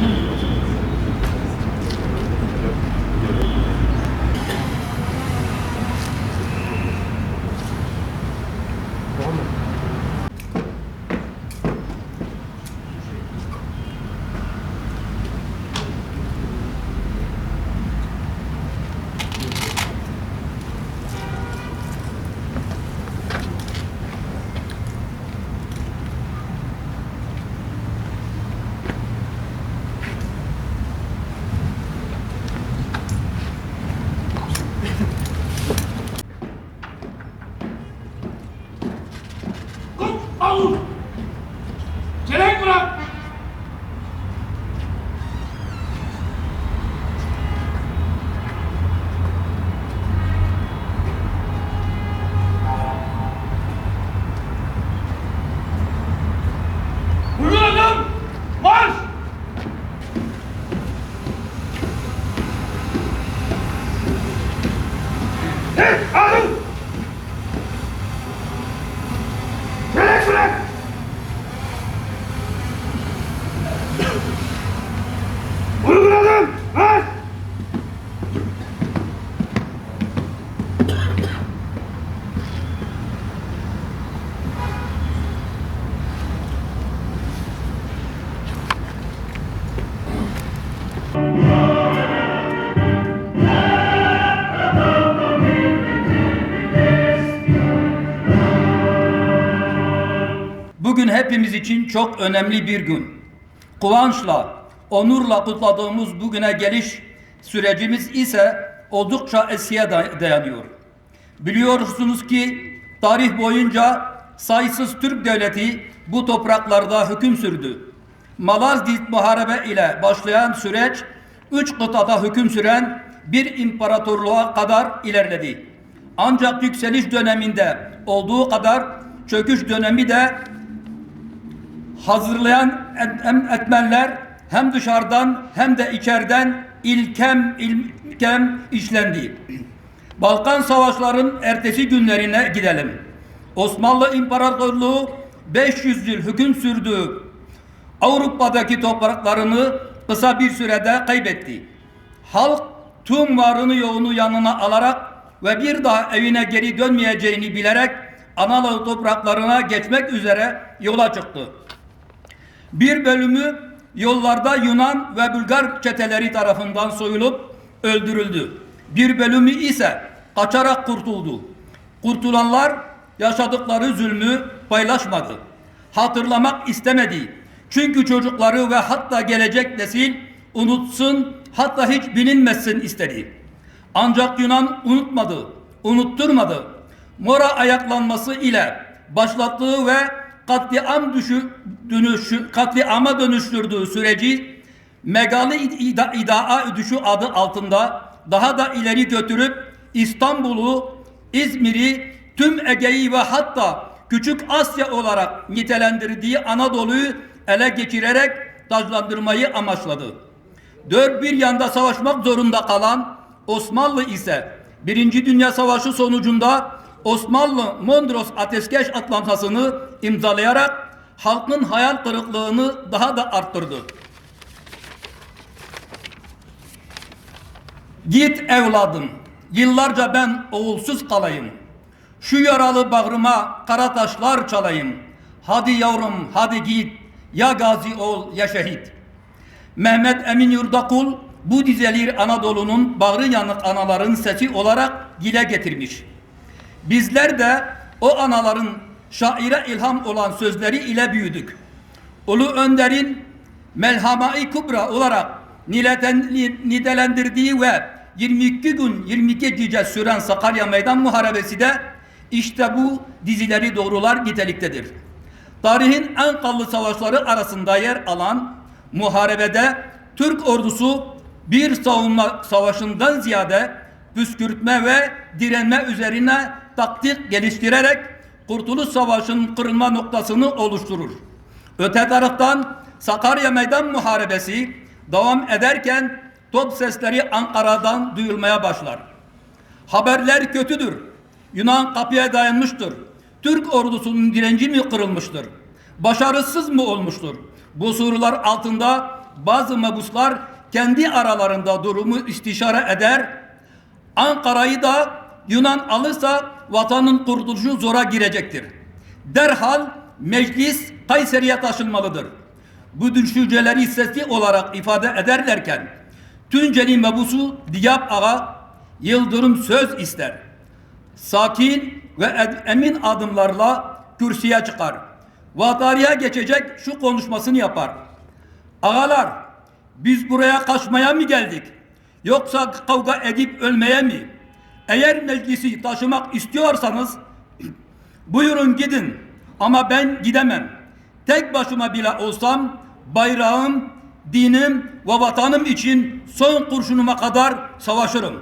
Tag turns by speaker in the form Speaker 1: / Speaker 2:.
Speaker 1: Mm-hmm.
Speaker 2: Bugün hepimiz için çok önemli bir gün. Kıvançla, onurla kutladığımız bugüne geliş sürecimiz ise oldukça eskiye day- dayanıyor. Biliyorsunuz ki tarih boyunca sayısız Türk devleti bu topraklarda hüküm sürdü. Malazgirt Muharebe ile başlayan süreç üç kıtada hüküm süren bir imparatorluğa kadar ilerledi. Ancak yükseliş döneminde olduğu kadar çöküş dönemi de hazırlayan etmenler hem dışarıdan hem de içeriden ilkem ilkem işlendi. Balkan Savaşların ertesi günlerine gidelim. Osmanlı İmparatorluğu 500 yıl hüküm sürdüğü Avrupa'daki topraklarını kısa bir sürede kaybetti. Halk tüm varını yoğunu yanına alarak ve bir daha evine geri dönmeyeceğini bilerek Anadolu topraklarına geçmek üzere yola çıktı. Bir bölümü yollarda Yunan ve Bulgar çeteleri tarafından soyulup öldürüldü. Bir bölümü ise kaçarak kurtuldu. Kurtulanlar yaşadıkları zulmü paylaşmadı. Hatırlamak istemedi. Çünkü çocukları ve hatta gelecek nesil unutsun hatta hiç bilinmesin istedi. Ancak Yunan unutmadı, unutturmadı. Mora ayaklanması ile başlattığı ve katliam düşü, dönüşü, katliama dönüştürdüğü süreci Megali İda, İdaa Düşü adı altında daha da ileri götürüp İstanbul'u, İzmir'i, tüm Ege'yi ve hatta Küçük Asya olarak nitelendirdiği Anadolu'yu ele geçirerek taclandırmayı amaçladı. Dört bir yanda savaşmak zorunda kalan Osmanlı ise Birinci Dünya Savaşı sonucunda Osmanlı Mondros Ateşkes Antlaşması'nı imzalayarak halkın hayal kırıklığını daha da arttırdı. Git evladım, yıllarca ben oğulsuz kalayım. Şu yaralı bağrıma kara taşlar çalayım. Hadi yavrum, hadi git, ya gazi ol ya şehit. Mehmet Emin Yurdakul bu dizeleri Anadolu'nun bağrı yanık anaların sesi olarak dile getirmiş. Bizler de o anaların şaire ilham olan sözleri ile büyüdük. Ulu Önder'in Melhama-i Kubra olarak nileten- ni- nitelendirdiği ve 22 gün 22 gece süren Sakarya Meydan Muharebesi de işte bu dizileri doğrular niteliktedir. Tarihin en kanlı savaşları arasında yer alan muharebede Türk ordusu bir savunma savaşından ziyade püskürtme ve direnme üzerine taktik geliştirerek Kurtuluş Savaşı'nın kırılma noktasını oluşturur. Öte taraftan Sakarya Meydan Muharebesi devam ederken top sesleri Ankara'dan duyulmaya başlar. Haberler kötüdür. Yunan kapıya dayanmıştır. Türk ordusunun direnci mi kırılmıştır? Başarısız mı olmuştur? Bu sorular altında bazı mebuslar kendi aralarında durumu istişare eder. Ankara'yı da Yunan alırsa vatanın kurtuluşu zora girecektir. Derhal meclis Kayseri'ye taşınmalıdır. Bu düşünceleri sesli olarak ifade ederlerken Tunceli mebusu Diyap Ağa Yıldırım söz ister. Sakin ve emin adımlarla kürsüye çıkar. Vatariye geçecek şu konuşmasını yapar. Ağalar biz buraya kaçmaya mı geldik? Yoksa kavga edip ölmeye mi? Eğer meclisi taşımak istiyorsanız buyurun gidin ama ben gidemem. Tek başıma bile olsam bayrağım, dinim ve vatanım için son kurşunuma kadar savaşırım.